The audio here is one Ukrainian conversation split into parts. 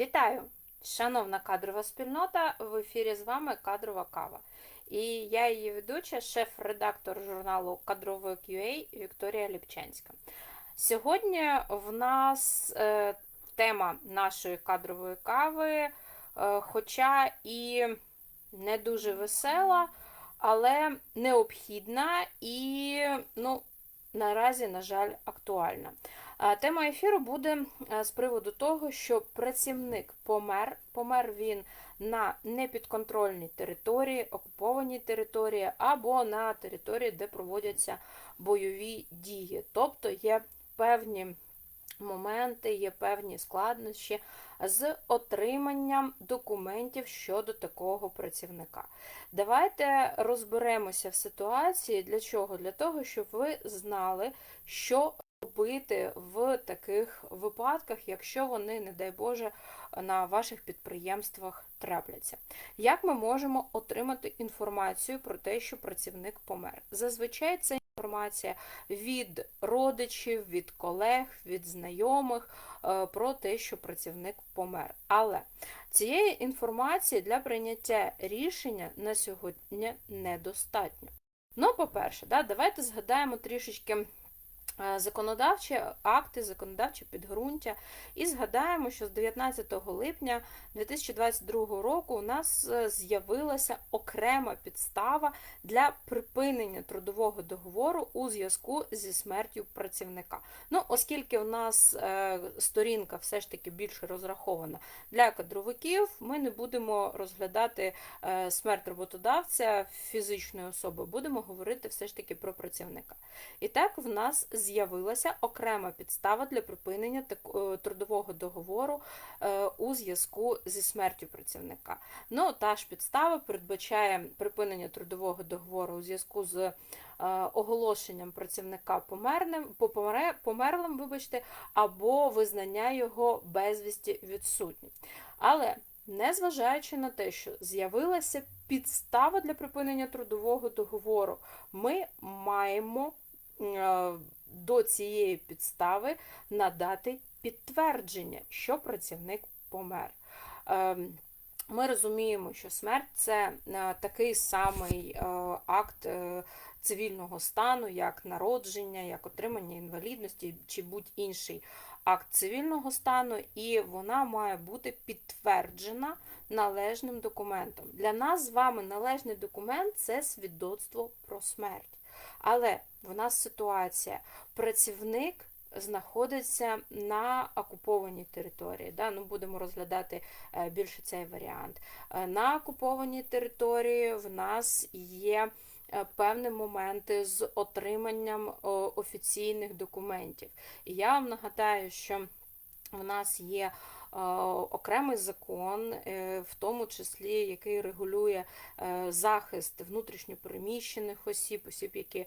Вітаю! Шановна кадрова спільнота! В ефірі з вами Кадрова Кава. І я її ведуча, шеф-редактор журналу Кадрової QA Вікторія Ліпченська. Сьогодні в нас е, тема нашої кадрової кави, е, хоча і не дуже весела, але необхідна і, ну, наразі, на жаль, актуальна. Тема ефіру буде е, з приводу того, що працівник помер. Помер він на непідконтрольній території, окупованій території або на території, де проводяться бойові дії. Тобто є певні моменти, є певні складнощі з отриманням документів щодо такого працівника. Давайте розберемося в ситуації. Для чого? Для того, щоб ви знали, що робити в таких випадках, якщо вони, не дай Боже, на ваших підприємствах трапляться. Як ми можемо отримати інформацію про те, що працівник помер? Зазвичай це інформація від родичів, від колег, від знайомих е, про те, що працівник помер. Але цієї інформації для прийняття рішення на сьогодні недостатньо. Ну, по-перше, да, давайте згадаємо трішечки законодавчі акти, законодавче підґрунтя, і згадаємо, що з 19 липня 2022 року у нас е, з'явилася окрема підстава для припинення трудового договору у зв'язку зі смертю працівника. Ну, оскільки у нас е, сторінка все ж таки більше розрахована для кадровиків, ми не будемо розглядати е, смерть роботодавця фізичної особи, будемо говорити все ж таки про працівника. І так в нас з'явилася окрема підстава для припинення е, трудового договору е, у зв'язку зі смертю працівника. Ну, та ж підстава передбачає припинення трудового договору у зв'язку з е, оголошенням працівника померним, померлим, вибачте, або визнання його безвісті відсутнім. Але незважаючи на те, що з'явилася підстава для припинення трудового договору, ми маємо до цієї підстави надати підтвердження, що працівник помер. Ем, Ми розуміємо, що смерть це е, такий самий е, акт е, цивільного стану, як народження, як отримання інвалідності чи будь-інший акт цивільного стану, і вона має бути підтверджена належним документом. Для нас з вами належний документ це свідоцтво про смерть. Але в нас ситуація: працівник знаходиться на окупованій території. Да? Ну, будемо розглядати е, більше цей варіант. Е, На окупованій території в нас є е, певні моменти з отриманням офіційних документів. І я вам нагадаю, що в нас є окремий закон, е, в тому числі який регулює е, захист внутрішньопереміщених осіб, осіб, які е,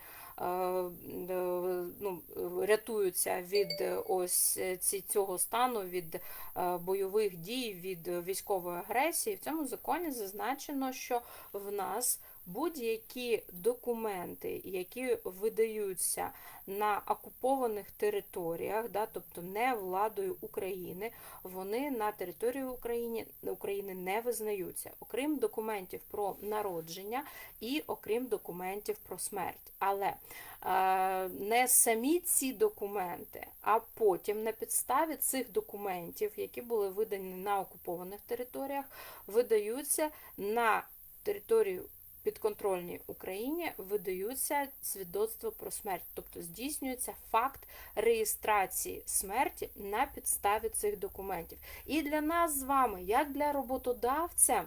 ну, рятуються від е, ось е, цього стану, від е, бойових дій, від е, військової агресії. В цьому законі зазначено, що в нас будь-які документи, які видаються на окупованих територіях, да, тобто не владою України, вони на території України, України не визнаються, окрім документів про народження і окрім документів про смерть. Але е, не самі ці документи, а потім на підставі цих документів, які були видані на окупованих територіях, видаються на територію підконтрольній Україні видаються свідоцтва про смерть, тобто здійснюється факт реєстрації смерті на підставі цих документів. І для нас з вами, як для роботодавця,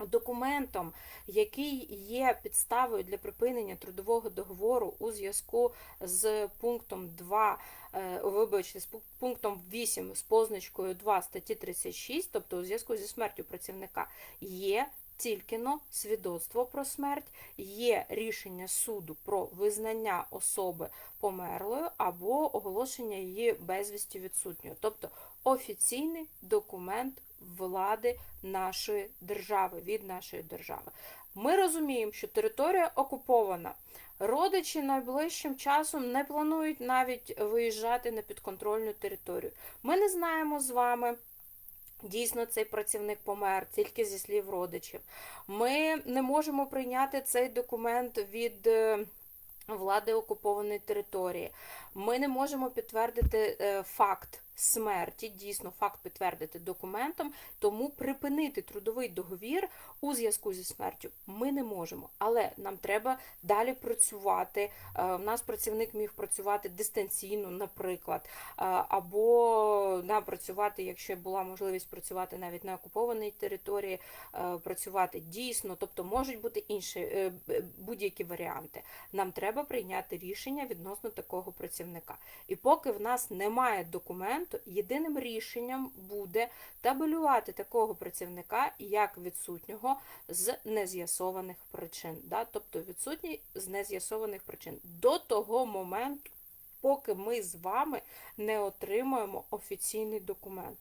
документом, який є підставою для припинення трудового договору у зв'язку з пунктом 2, е, вибачте, з пунктом 8 з позначкою 2 статті 36, тобто у зв'язку зі смертю працівника, є тільки но свідоцтво про смерть, є рішення суду про визнання особи померлою або оголошення її безвісті відсутньою, тобто офіційний документ влади нашої держави від нашої держави. Ми розуміємо, що територія окупована. Родичі найближчим часом не планують навіть виїжджати на підконтрольну територію. Ми не знаємо з вами, Дійсно, цей працівник помер тільки зі слів родичів. Ми не можемо прийняти цей документ від е, влади окупованої території. Ми не можемо підтвердити е, факт смерті, дійсно факт підтвердити документом, тому припинити трудовий договір у зв'язку зі смертю ми не можемо. Але нам треба далі працювати. Е, У нас працівник міг працювати дистанційно, наприклад, е, або да, працювати, якщо була можливість працювати навіть на окупованій території, е, працювати дійсно, тобто можуть бути інші е, будь-які варіанти. Нам треба прийняти рішення відносно такого працівника. І поки в нас немає документу, єдиним рішенням буде табелювати такого працівника як відсутнього з нез'ясованих причин. Да? Тобто відсутній з нез'ясованих причин до того моменту, поки ми з вами не отримаємо офіційний документ.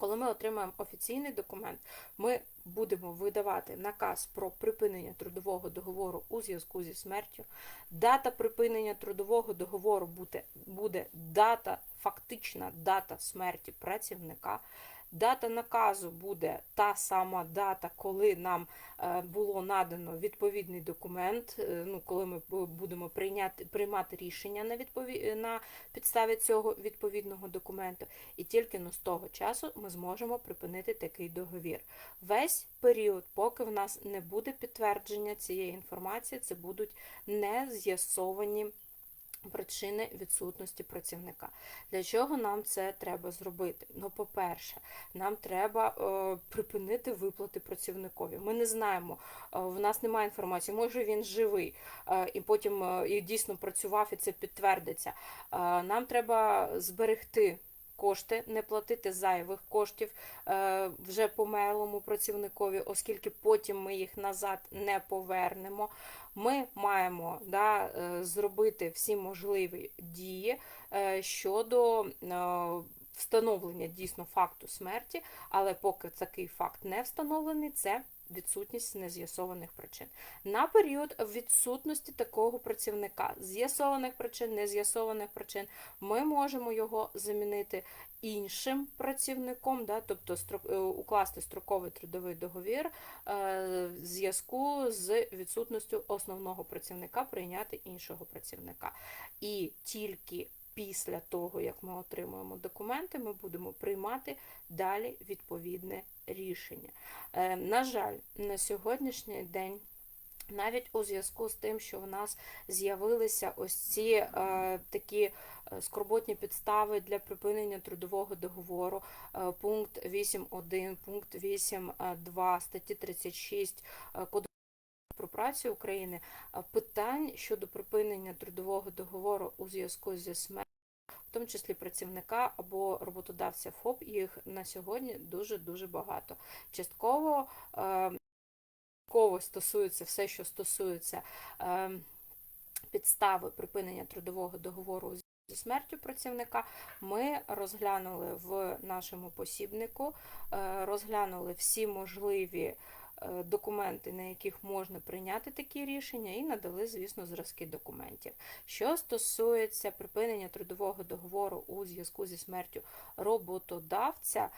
Коли ми отримаємо офіційний документ, ми будемо видавати наказ про припинення трудового договору у зв'язку зі смертю. Дата припинення трудового договору буде, буде дата, фактична дата смерті працівника. Дата наказу буде та сама дата, коли нам е, було надано відповідний документ, е, ну, коли ми будемо прийняти, приймати рішення на, відпові... на підставі цього відповідного документу. І тільки ну, з того часу ми зможемо припинити такий договір. Весь період, поки в нас не буде підтвердження цієї інформації, це будуть не з'ясовані причини відсутності працівника. Для чого нам це треба зробити? Ну, по-перше, нам треба е, припинити виплати працівникові. Ми не знаємо, е, в нас немає інформації, може він живий, е, і потім е, і дійсно працював, і це підтвердиться. Е, нам треба зберегти. Кошти, не платити зайвих коштів е, вже померлому працівникові, оскільки потім ми їх назад не повернемо. Ми маємо да, е, зробити всі можливі дії е, щодо встановлення дійсно факту смерті, але поки такий факт не встановлений, це відсутність нез'ясованих причин. На період відсутності такого працівника, з'ясованих причин, нез'ясованих причин, ми можемо його замінити іншим працівником, да, тобто е, укласти строковий трудовий договір е, в зв'язку з відсутністю основного працівника прийняти іншого працівника. І тільки після того, як ми отримуємо документи, ми будемо приймати далі відповідне рішення. Е, На жаль, на сьогоднішній день. Навіть у зв'язку з тим, що в нас з'явилися ось ці е, такі е, скорботні підстави для припинення трудового договору, е, пункт 8.1, пункт 8.2 статті 36 е, Кодексу про працю України, питань щодо припинення трудового договору у зв'язку зі смертю, в тому числі працівника або роботодавця ФОП, їх на сьогодні дуже-дуже багато. Частково е, частково стосується все, що стосується е, підстави припинення трудового договору зі смертю працівника, ми розглянули в нашому посібнику, е, розглянули всі можливі документи, на яких можна прийняти такі рішення, і надали, звісно, зразки документів. Що стосується припинення трудового договору у зв'язку зі смертю роботодавця,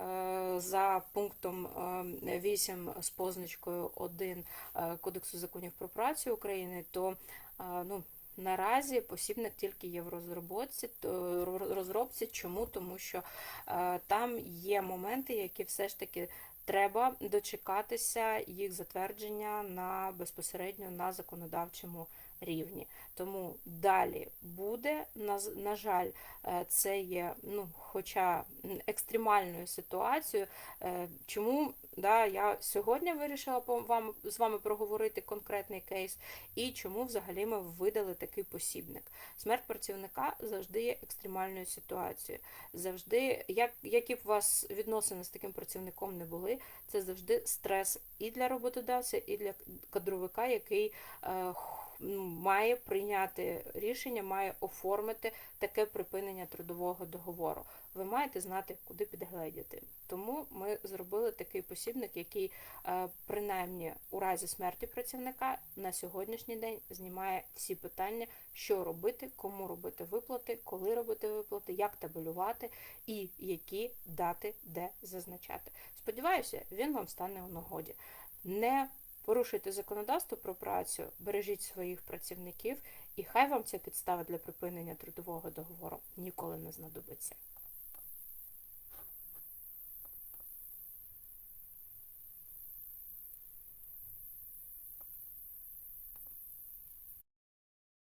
е, за пунктом е, 8 з позначкою 1 е, Кодексу законів про працю України, то е, ну, наразі посібник тільки є в розробці, розробці. Чому? Тому що е, там є моменти, які все ж таки треба дочекатися їх затвердження на безпосередньо на законодавчому рівні. Тому далі буде. На, на жаль, е, це є, ну, хоча екстремальною ситуацією. Е, Чому да, я сьогодні вирішила вам, з вами проговорити конкретний кейс, і чому взагалі ми видали такий посібник? Смерть працівника завжди є екстремальною ситуацією. Завжди, як, які б у вас відносини з таким працівником не були, це завжди стрес і для роботодавця, і для кадровика, який е, має прийняти рішення, має оформити таке припинення трудового договору. Ви маєте знати, куди підгледіти. Тому ми зробили такий посібник, який е, принаймні у разі смерті працівника на сьогоднішній день знімає всі питання, що робити, кому робити виплати, коли робити виплати, як табелювати і які дати де зазначати. Сподіваюся, він вам стане у нагоді. Не порушуйте законодавство про працю, бережіть своїх працівників, і хай вам ця підстава для припинення трудового договору ніколи не знадобиться.